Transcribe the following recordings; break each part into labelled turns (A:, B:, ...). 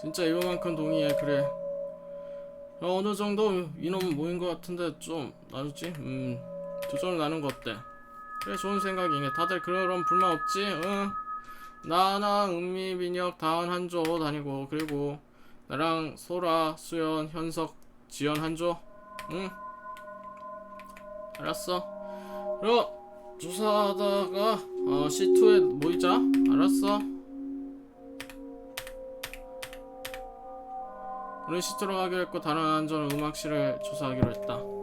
A: 진짜 이거만큼 동의해. 그래. 어, 어느 정도 인원 모인 것 같은데 좀 나누지? 음두 점을 나눈 거 어때? 그래 좋은 생각이네. 다들 그런 불만 없지? 응? 나나 은미 민혁 다은 한조 다니고 그리고 나랑 소라 수연 현석 지연 한조? 응? 알았어. 그럼 조사하다가 어, C2에 모이자. 알았어 우리 C2로 가기로 했고 다른 안전 음악실을 조사하기로 했다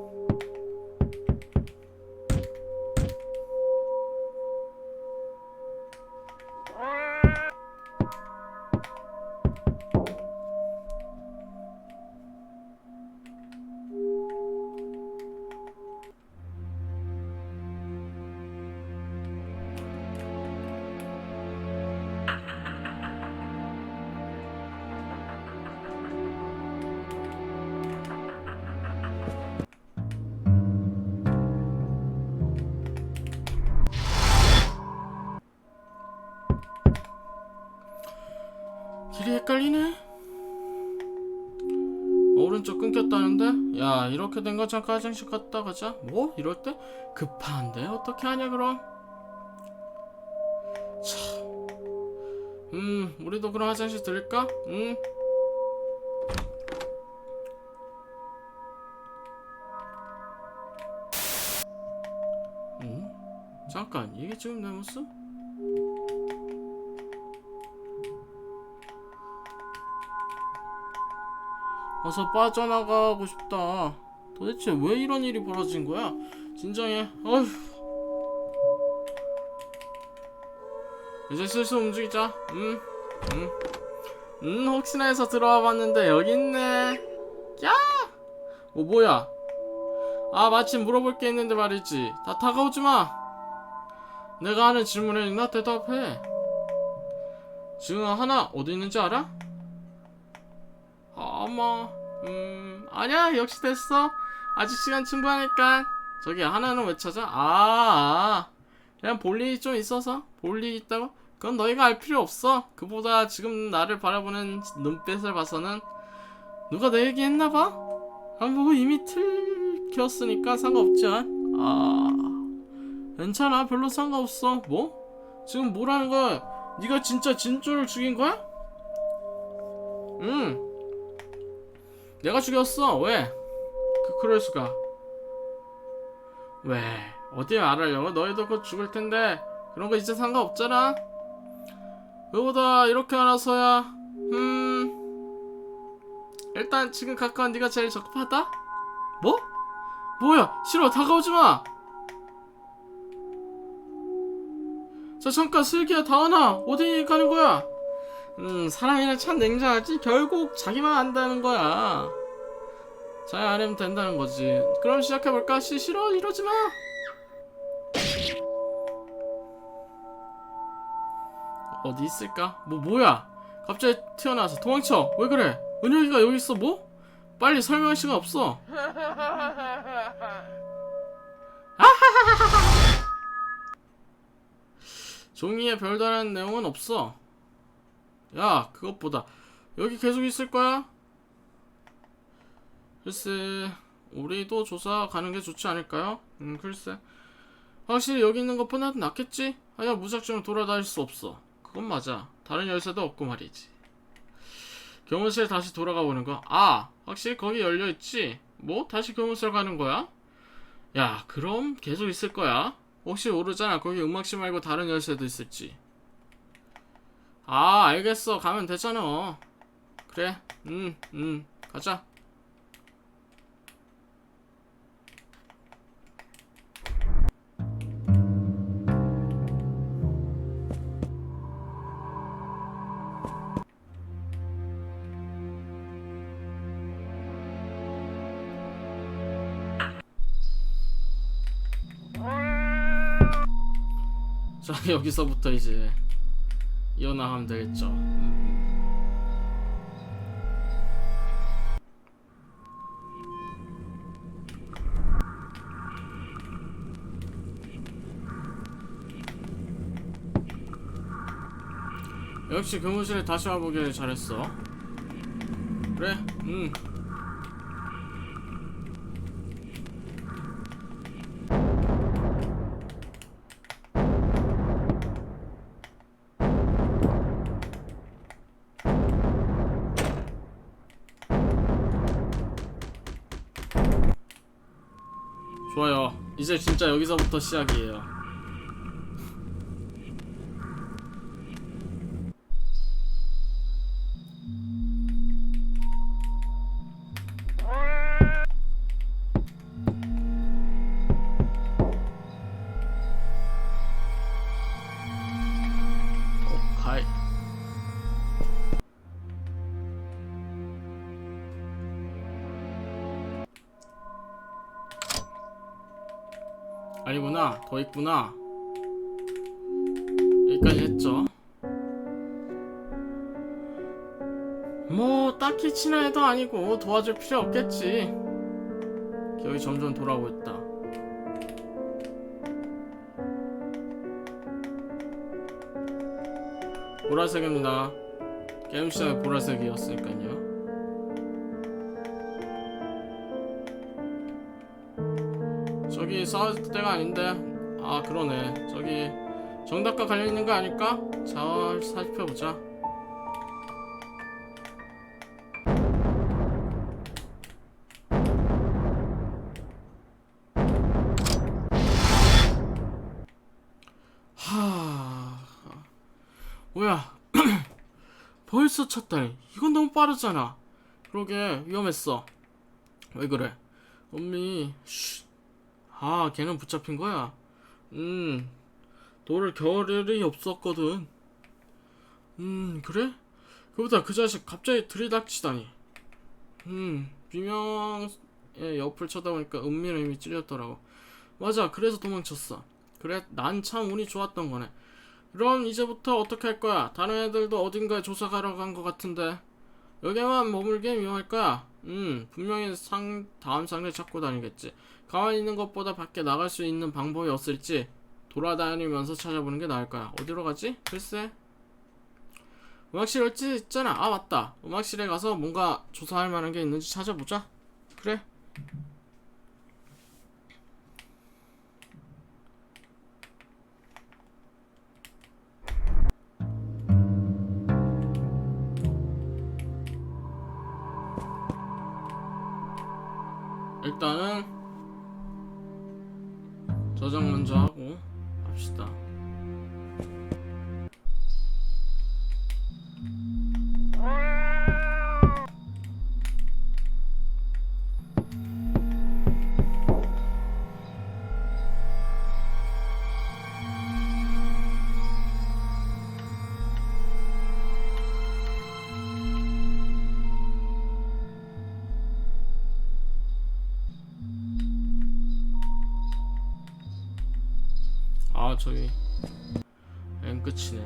A: 야 이렇게 된 거 잠깐 화장실 갔다 가자 뭐? 이럴 때? 급한데 어떻게 하냐 그럼 참. 음 우리도 그럼 화장실 들릴까? 응 응? 잠깐 이게 지금 내 모습? 어서 빠져나가고 싶다. 도대체 왜 이런 일이 벌어진 거야? 진정해. 어휴. 이제 슬슬 움직이자. 응, 응. 음, 혹시나 해서 들어와 봤는데 여기 있네. 야! 어, 뭐야? 아, 마침 물어볼 게 있는데 말이지. 다 다가오지 마. 내가 하는 질문에 나 대답해. 지금 하나 어디 있는지 알아? 아마 음 아니야 역시 됐어 아직 시간 충분하니까 저기 하나는 왜 찾아? 아, 아 그냥 볼 일이 좀 있어서 볼 일이 있다고? 그건 너희가 알 필요 없어 그보다 지금 나를 바라보는 눈빛을 봐서는 누가 내 얘기 했나봐? 안 보고 이미 틀켰으니까 상관없지만 아 괜찮아 별로 상관없어 뭐? 지금 뭐라는 거야 네가 진짜 진조를 죽인 거야? 응 내가 죽였어. 왜? 그 그럴 수가. 왜? 어디 말하려고? 너희도 곧 죽을 텐데 그런 거 이제 상관없잖아. 그보다 이렇게 알아서야. 음. 일단 지금 가까운 네가 제일 적합하다. 뭐? 뭐야? 싫어. 다가오지 마. 자 잠깐 슬기야 다은아 어디 가는 거야? 음, 사람이란 참 냉정하지? 결국 자기만 안다는 거야. 잘 알면 된다는 거지. 그럼 시작해볼까? 시, 싫어, 이러지 마! 어디 있을까? 뭐, 뭐야? 갑자기 튀어나와서 도망쳐! 왜 그래? 은혁이가 여기 있어, 뭐? 빨리 설명할 시간 없어! 종이에 별다른 내용은 없어. 야, 그것보다 여기 계속 있을 거야? 글쎄, 우리도 조사 가는 게 좋지 않을까요? 음, 글쎄. 확실히 여기 있는 것보다는 낫겠지? 아야 무작정 돌아다닐 수 없어. 그건 맞아. 다른 열쇠도 없고 말이지. 교무실 다시 돌아가 보는 거. 아, 확실히 거기 열려 있지? 뭐? 다시 교무실 가는 거야? 야, 그럼 계속 있을 거야. 혹시 모르잖아. 거기 음악실 말고 다른 열쇠도 있을지. 아 알겠어. 가면 되잖아. 그래. 응응. 가자. 자 여기서부터 이제 이어나가면 되겠죠. 역시 교무실에 다시 와보길 잘했어. 그래 응좋 여기서부터 시작이에요 아니구나. 더 있구나. 여기까지 했죠. 뭐 딱히 친한 애도 아니고 도와줄 필요 없겠지. 기억이 점점 돌아오고 있다. 보라색입니다. 게임 시작에 보라색이었으니까요 싸울 때가 아닌데. 아 그러네. 저기 정답과 관련 있는 거 아닐까? 잘 살펴보자. 하... 뭐야. 벌써 쳤다니 이건 너무 빠르잖아. 그러게 위험했어. 왜 그래? 엄미 쉿. 아 걔는 붙잡힌 거야? 음 너를 겨를이 없었거든. 음 그래? 그보다 그 자식 갑자기 들이닥치다니. 음 비명의 옆을 쳐다보니까 은밀한 힘이 찔렸더라고. 맞아 그래서 도망쳤어. 그래 난 참 운이 좋았던 거네. 그럼 이제부터 어떻게 할 거야? 다른 애들도 어딘가에 조사 가러 간거 같은데. 여기만 머물게 위험할 거야. 음 분명히 상 다음 상대 찾고 다니겠지 가만히 있는 것보다 밖에 나갈 수 있는 방법이 없을지 돌아다니면서 찾아보는 게 나을 거야. 어디로 가지? 글쎄. 음악실 어찌 있잖아. 아 맞다. 음악실에 가서 뭔가 조사할 만한 게 있는지 찾아보자. 그래. 일단은 저장 먼저 끝이네.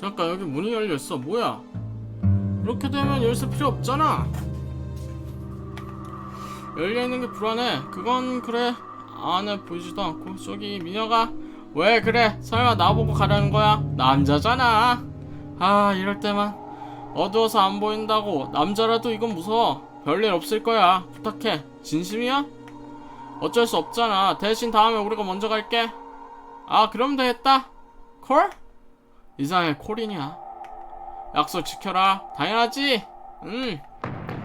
A: 잠깐 여기 문이 열려 있어. 뭐야? 이렇게 되면 열쇠 필요 없잖아. 열려 있는 게 불안해. 그건 그래. 안에 보이지도 않고 저기 미녀가 왜 그래? 설마 나보고 가라는 거야? 남자잖아. 아 이럴 때만 어두워서 안 보인다고 남자라도 이건 무서워. 별일 없을 거야. 부탁해. 진심이야? 어쩔 수 없잖아. 대신 다음에 우리가 먼저 갈게. 아 그럼 되겠다. 콜? 이상해 콜이냐 약속 지켜라. 당연하지? 응.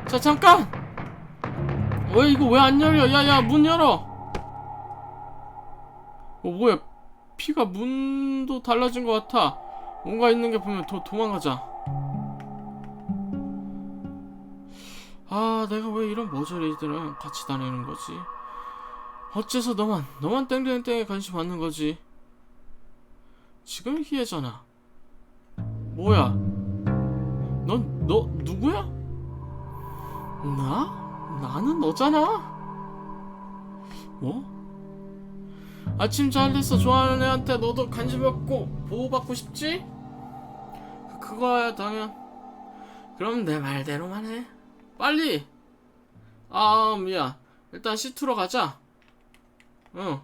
A: 자 잠깐! 왜 이거 왜 안 열려? 야 야 문 열어! 어 뭐야. 피가 문도 달라진 것 같아. 뭔가 있는 게 보면 도, 도망가자. 아 내가 왜 이런 머저리들은 같이 다니는 거지? 어째서 너만 너만 땡땡땡에 관심 받는 거지? 지금 희애잖아. 뭐야? 넌, 너, 누구야? 나? 나는 너잖아? 뭐? 아침 잘 됐어 좋아하는 애한테 너도 간지럽고 보호받고 싶지? 그- 그거야 당연 그럼 내 말대로만 해 빨리 아 미안 일단 C2로 가자 응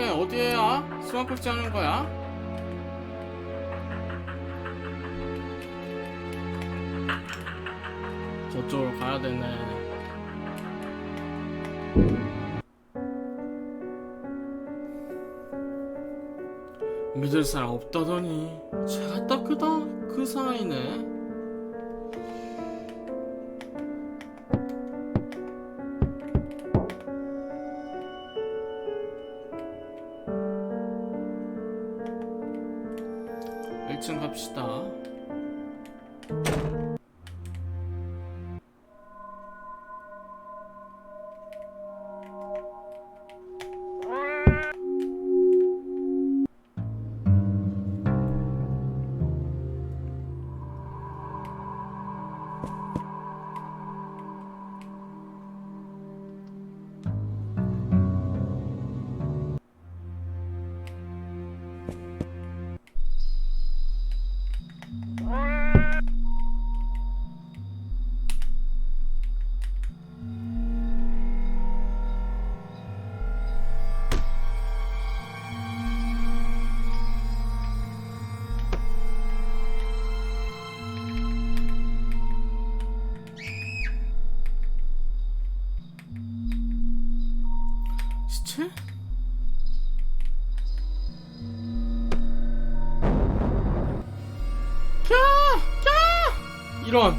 A: 땡땡 어디에야? 수학극지 하는 거야? 저쪽으로 가야 되네. 믿을 사람 없다더니 제가 딱 그다 그 사이네. 갑시다. 캬! 이런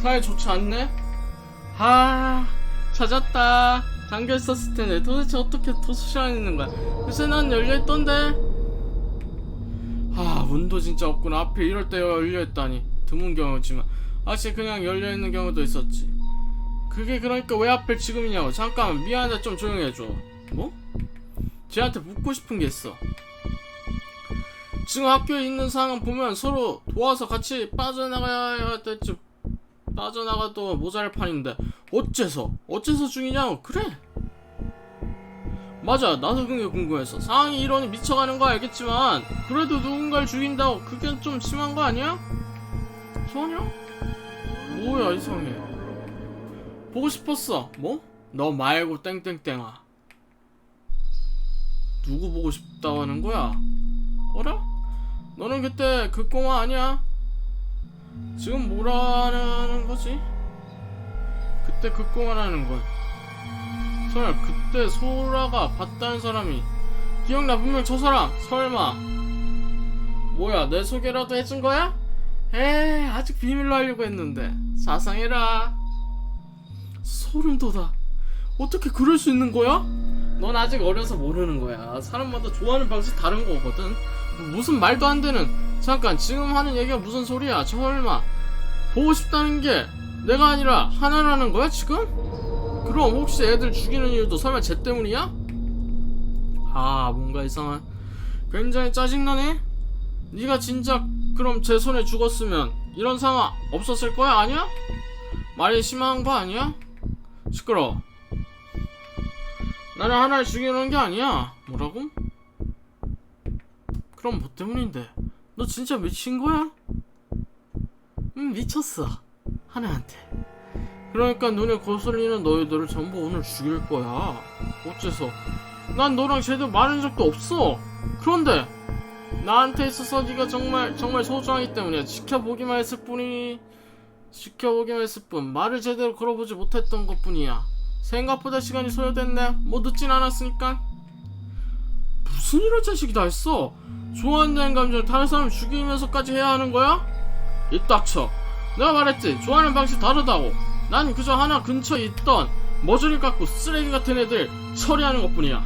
A: 사이 좋지 않네? 아 찾았다. 잠겨 있었을 텐데 도대체 어떻게 도수시 안에 있는 거야? 요새 난 열려있던데. 아 문도 진짜 없구나. 앞에 이럴 때 열려있다니. 드문 경우지만. 아직 그냥 열려있는 경우도 있었지. 그게 그러니까 왜 하필 지금이냐고. 잠깐 미안하다. 좀 조용히 해줘 뭐? 쟤한테 묻고 싶은 게 있어. 지금 학교에 있는 상황 보면 서로 도와서 같이 빠져나가야 될지 빠져나가도 모자랄 판인데 어째서? 어째서 중이냐고? 그래. 맞아. 나도 그게 궁금해서. 상황이 이러니 미쳐가는 거 알겠지만 그래도 누군가를 죽인다고 그게 좀 심한 거 아니야? 전혀? 뭐야 이상해 보고 싶었어. 뭐? 너 말고 땡땡땡아 누구 보고 싶다고 하는 거야? 어라? 너는 그때 그 꼬마 아니야? 지금 뭐라는 거지? 그때 그 꼬마라는 건 설마 그때 소라가 봤다는 사람이 기억나 분명 저 사람 설마 뭐야 내 소개라도 해준 거야? 에 아직 비밀로 하려고 했는데 사상해라 소름 돋아 어떻게 그럴 수 있는 거야? 넌 아직 어려서 모르는 거야 사람마다 좋아하는 방식 다른 거거든 무슨 말도 안 되는 잠깐 지금 하는 얘기가 무슨 소리야 설마 보고 싶다는 게 내가 아니라 하나라는 거야 지금? 그럼 혹시 애들 죽이는 이유도 설마 쟤 때문이야? 아 뭔가 이상한 굉장히 짜증나네. 네가 진짜 그럼 제 손에 죽었으면 이런 상황 없었을 거야 아니야? 말이 심한 거 아니야? 시끄러. 나는 하나를 죽이려는 게 아니야. 뭐라고? 그럼 뭐 때문인데? 너 진짜 미친 거야? 응 미쳤어. 하나한테. 그러니까 눈에 거슬리는 너희들을 전부 오늘 죽일 거야. 어째서? 난 너랑 제대로 말한 적도 없어. 그런데 나한테 있어서 네가 정말 정말 소중하기 때문에 지켜보기만 했을 뿐이 지켜보기만 했을 뿐 말을 제대로 걸어보지 못했던 것뿐이야. 생각보다 시간이 소요됐네. 뭐 늦진 않았으니까. 무슨 이런 자식이 다 했어? 좋아한다는 감정을 다른 사람 죽이면서까지 해야 하는 거야? 이 닥쳐. 내가 말했지. 좋아하는 방식 다르다고. 난 그저 하나 근처에 있던 머저리 갖고 쓰레기 같은 애들 처리하는 것 뿐이야.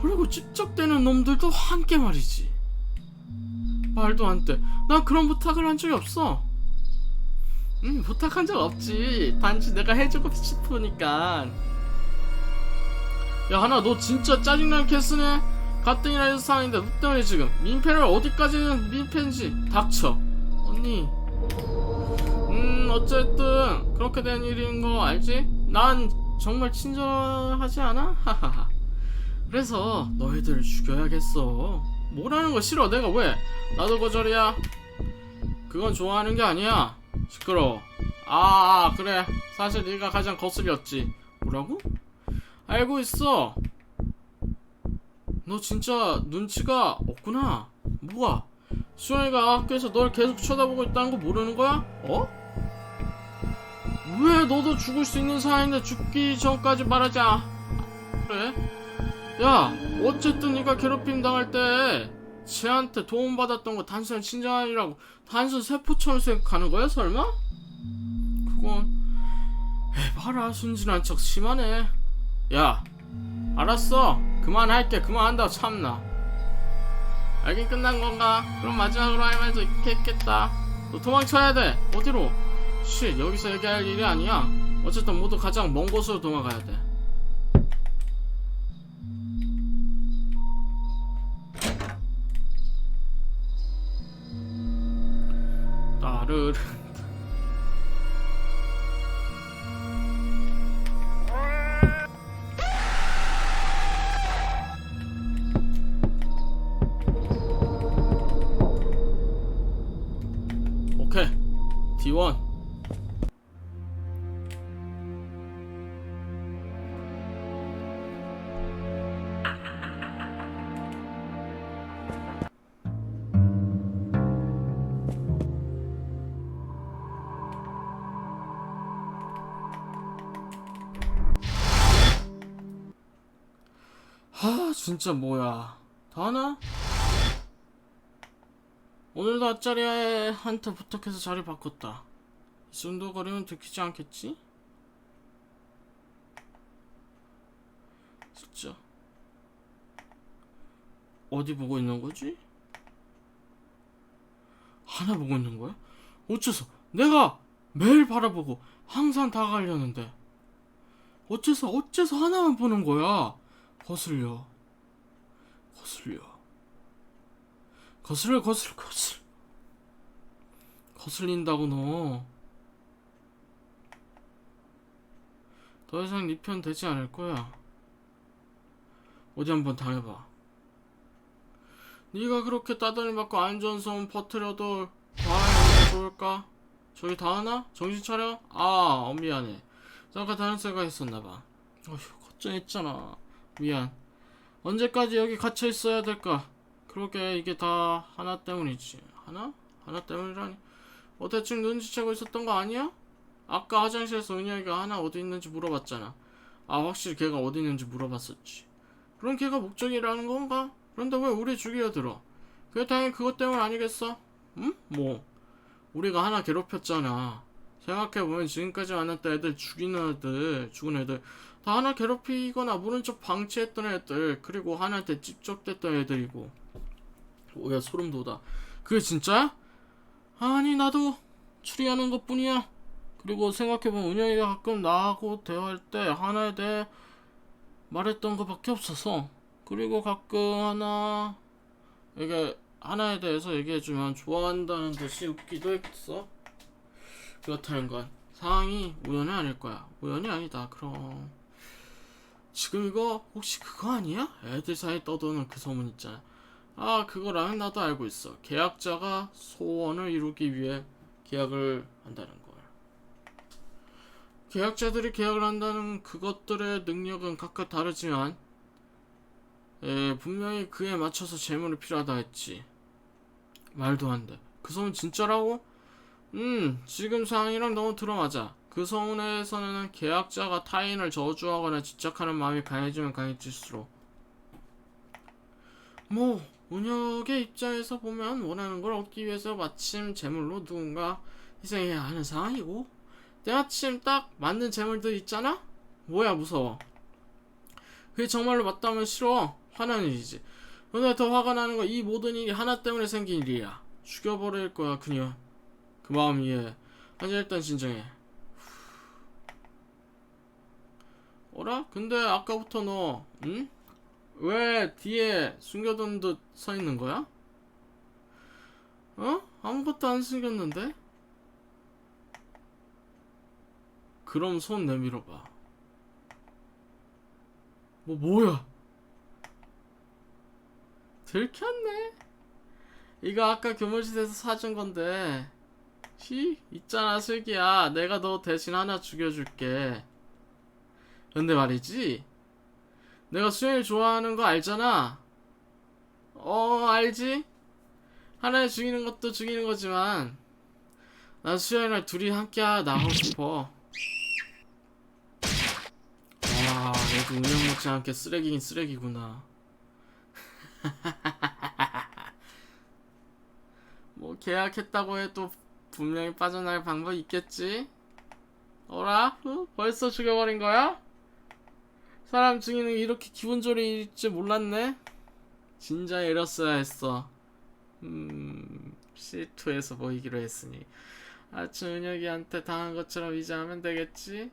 A: 그리고 찝쩍대는 놈들도 함께 말이지. 말도 안 돼. 난 그런 부탁을 한 적이 없어. 음, 부탁한 적 없지. 단지 내가 해주고 싶으니까. 야, 하나, 너 진짜 짜증나는 캐스네? 가뜩이나 상인데, 너 때문에 지금 민폐를 어디까지는 민폐인지 닥쳐. 언니. 음, 어쨌든, 그렇게 된 일인 거 알지? 난 정말 친절하지 않아? 하하하. 그래서 너희들을 죽여야겠어. 뭐라는 거 싫어. 내가 왜? 나도 거절이야. 그건 좋아하는 게 아니야. 시끄러워. 아, 아, 그래. 사실 네가 가장 거슬렸지. 뭐라고? 알고 있어. 너 진짜 눈치가 없구나. 뭐가? 수영이가 학교에서 널 계속 쳐다보고 있다는 거 모르는 거야? 어? 왜 너도 죽을 수 있는 사이인데 죽기 전까지 말하자. 그래? 야, 어쨌든 네가 괴롭힘 당할 때 쟤한테 도움받았던 거 단순한 친절 아니라고 단순 세포처럼 생각하는 거야 설마? 그건 에이 봐라 순진한 척 심하네. 야 알았어. 그만할게. 그만한다고 참나. 알긴 끝난 건가? 그럼 마지막으로 할 말도 있겠다. 너 도망쳐야 돼. 어디로? 쉿 여기서 얘기할 일이 아니야. 어쨌든 모두 가장 먼 곳으로 도망가야 돼 dude. Okay, T1. 진짜 뭐야 다 하나? 오늘도 앞자리에 한테 부탁해서 자리 바꿨다 이 정도 거리면 들키지 않겠지? 진짜 어디 보고 있는 거지? 하나 보고 있는 거야? 어째서 내가 매일 바라보고 항상 다가가려는데 어째서 어째서 하나만 보는 거야? 거슬려 거슬려 거슬려 거슬려 거슬 거슬린다고 너. 더 이상 네 편 되지 않을 거야. 어디 한번 당해봐. 네가 그렇게 따돌림 받고 안전 소음 퍼뜨려도 과연 좋을까? 저기 다 하나? 정신 차려? 아, 어, 미안해. 잠깐 다른 생각 했었나봐. 어휴, 걱정했잖아. 미안. 언제까지 여기 갇혀 있어야 될까? 그러게 이게 다 하나 때문이지. 하나? 하나 때문이라니. 어 대충 눈치채고 있었던 거 아니야? 아까 화장실에서 은혁이가 하나 어디 있는지 물어봤잖아. 아 확실히 걔가 어디 있는지 물어봤었지. 그럼 걔가 목적이라는 건가? 그런데 왜 우리 죽이려 들어? 그게 당연히 그것 때문 아니겠어? 응? 뭐 우리가 하나 괴롭혔잖아. 생각해보면 지금까지 만났던 애들 죽이는 애들 죽은 애들 다 하나 괴롭히거나 모른 척 방치했던 애들 그리고 하나한테 찝쩍댔던 애들이고 오야 소름 돋아 그게 진짜야? 아니 나도 추리하는 것 뿐이야 그리고 생각해보면 은영이가 가끔 나하고 대화할 때 하나에 대해 말했던 것밖에 없어서 그리고 가끔 하나 이게 하나에 대해서 얘기해주면 좋아한다는 듯이 웃기도 했어. 그렇다는 건 상황이 우연이 아닐 거야. 우연이 아니다. 그럼 지금 이거 혹시 그거 아니야? 애들 사이 떠도는 그 소문 있잖아. 아 그거라면 나도 알고 있어. 계약자가 소원을 이루기 위해 계약을 한다는 걸. 계약자들이 계약을 한다는 그것들의 능력은 각각 다르지만 에, 분명히 그에 맞춰서 재물이 필요하다 했지. 말도 안 돼. 그 소문 진짜라고? 음, 지금 상황이랑 너무 들어맞아. 그 소문에서는 계약자가 타인을 저주하거나 집착하는 마음이 강해지면 강해질수록. 뭐 운혁의 입장에서 보면 원하는 걸 얻기 위해서 마침 재물로 누군가 희생해야 하는 상황이고 때마침 딱 맞는 재물들 있잖아? 뭐야 무서워. 그게 정말로 맞다면 싫어. 화나는 일이지. 근데 더 화가 나는 건 이 모든 일이 하나 때문에 생긴 일이야. 죽여버릴 거야 그녀 그 마음 이해 하지 일단 진정해 어라? 근데 아까부터 너 응? 왜 뒤에 숨겨둔 듯 서 있는 거야? 어? 아무것도 안 숨겼는데? 그럼 손 내밀어봐. 뭐, 뭐야? 들켰네? 이거 아까 교무실에서 사준 건데. 히? 있잖아, 슬기야. 내가 너 대신 하나 죽여줄게. 근데 말이지. 내가 수현이 좋아하는 거 알잖아. 어, 알지? 하나에 죽이는 것도 죽이는 거지만, 난 수현이랑 둘이 함께 나가고 싶어. 와, 얘도 운영 못지않게 쓰레기긴 쓰레기구나. 뭐, 계약했다고 해도 분명히 빠져나갈 방법 있겠지? 어라? 어? 벌써 죽여버린 거야? 사람 게 이렇게 기분 줄 몰랐네. 진작 이랬어야 했어. 음, C2에서 보이기로 했으니. 아주 은혁이한테 당한 것처럼 이제 하면 되겠지?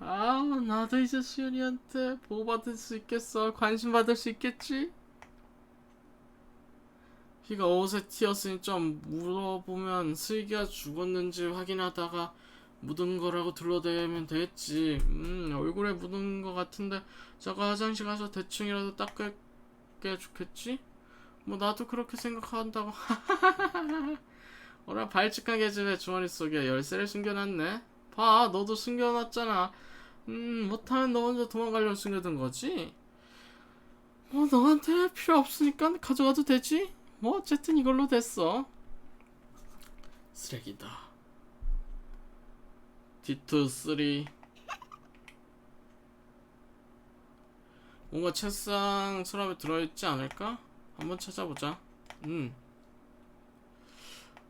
A: 아, 나도 이제 수연이한테 보호받을 수 있겠어. 관심 받을 수 있겠지? 희가 옷에 튀었으니 좀 물어보면 슬기가 죽었는지 확인하다가 묻은 거라고 둘러대면 되겠지. 음, 얼굴에 묻은 거 같은데 저거 화장실 가서 대충이라도 닦을 게 좋겠지? 뭐 나도 그렇게 생각한다고. 어라 발칙하게 집에 주머니 속에 열쇠를 숨겨놨네. 봐, 너도 숨겨놨잖아. 음, 못하면 너 혼자 도망가려고 숨겨둔 거지? 뭐 너한테 필요 없으니까 가져가도 되지? 뭐 어쨌든 이걸로 됐어. 쓰레기다. D2, 3 뭔가 책상 서랍에 들어있지 않을까? 한번 찾아보자 음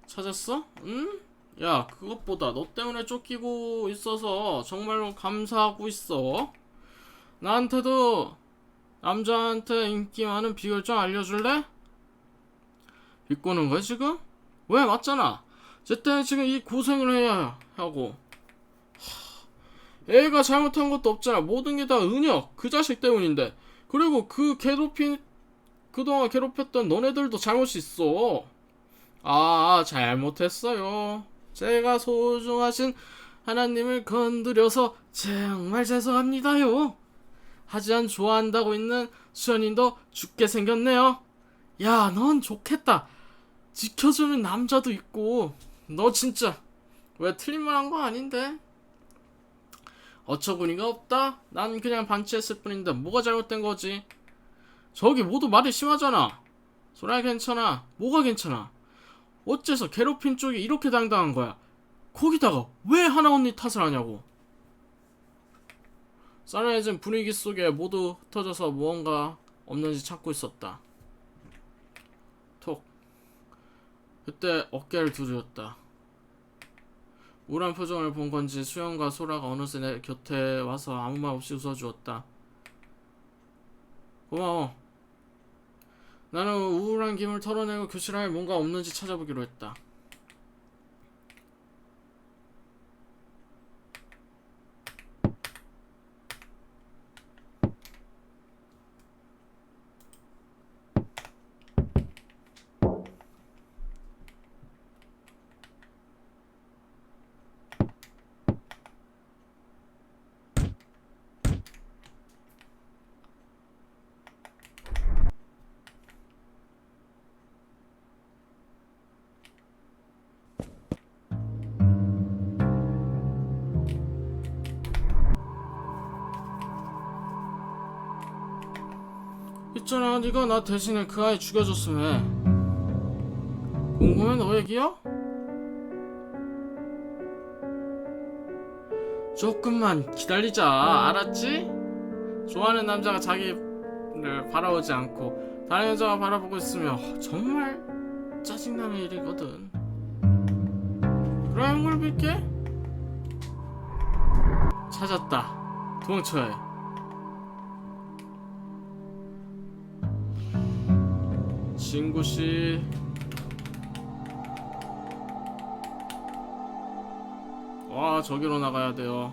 A: 찾았어? 음? 야 그것보다 너 때문에 쫓기고 있어서 정말로 감사하고 있어 나한테도 남자한테 인기 많은 비결 좀 알려줄래? 비꼬는 거야 지금? 왜 맞잖아 쟤 때문에 지금 이 고생을 해야 하고 애가 잘못한 것도 없잖아. 모든 게 다 은혁 그 자식 때문인데. 그리고 그 괴롭힌 그동안 괴롭혔던 너네들도 잘못이 있어. 아, 잘못했어요. 제가 소중하신 하나님을 건드려서 정말 죄송합니다요. 하지만 좋아한다고 있는 수현이도 죽게 생겼네요. 야, 넌 좋겠다. 지켜주는 남자도 있고. 너 진짜 왜 틀린 말 한 거 아닌데? 어처구니가 없다? 난 그냥 방치했을 뿐인데 뭐가 잘못된 거지? 저기 모두 말이 심하잖아. 소라야 괜찮아. 뭐가 괜찮아? 어째서 괴롭힌 쪽이 이렇게 당당한 거야? 거기다가 왜 하나 언니 탓을 하냐고. 싸늘해진 분위기 속에 모두 흩어져서 무언가 없는지 찾고 있었다. 그때 어깨를 두드렸다. 우울한 표정을 본 건지 수영과 소라가 어느새 내 곁에 와서 아무 말 없이 웃어주었다. 고마워. 나는 우울한 김을 털어내고 교실 안에 뭔가 없는지 찾아보기로 했다. 있잖아 네가 나 대신에 그 아이 죽여줬으면 해 궁금해 너 얘기야? 조금만 기다리자. 알았지? 좋아하는 남자가 자기를 바라보지 않고 다른 여자가 바라보고 있으면 정말 짜증나는 일이거든. 그럼 형을 빌게? 찾았다. 도망쳐야 해 친구씨. 와 저기로 나가야 돼요.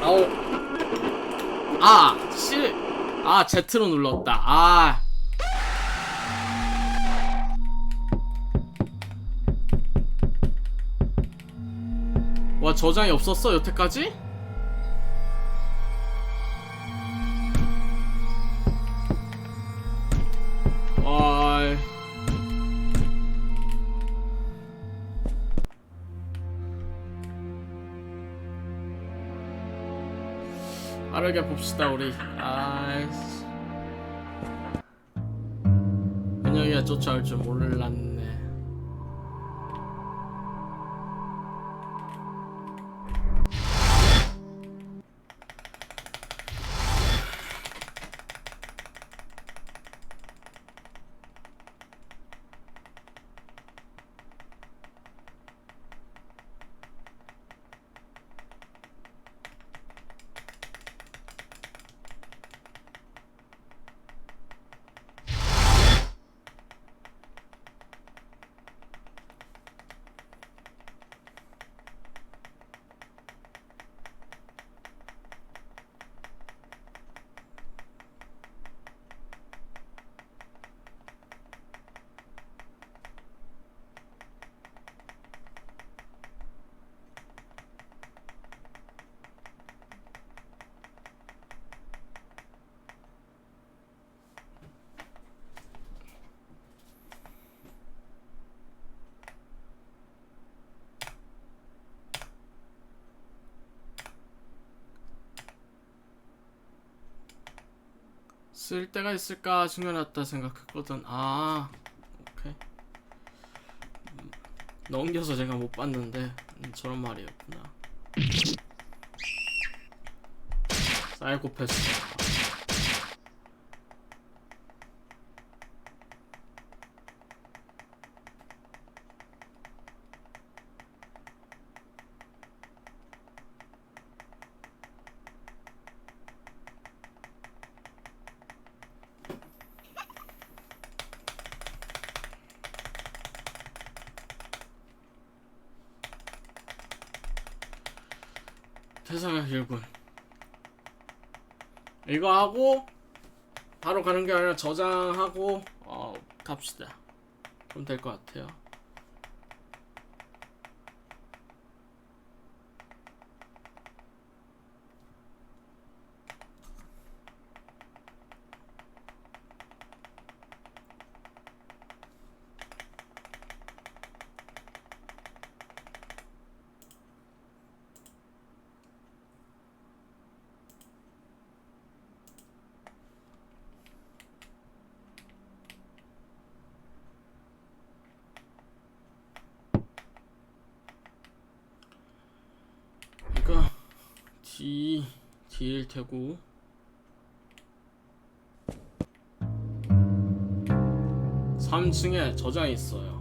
A: 아오. 아 씨. 아 Z로 눌렀다. 아. 와 저장이 없었어 여태까지? 빠르게 봅시다 우리. 아이씨. 은영이가 쫓아올 줄 몰랐네 쓸 때가 있을까 숨겨놨다 생각했거든. 아 오케이. 음, 넘겨서 제가 못 봤는데 음, 저런 말이었구나. 사이코패스 대사가 길군 이거 하고 바로 가는 게 아니라 저장하고 어 갑시다. 그럼 될 것 같아요 이거 D D일 테고. 3층에 저장이 있어요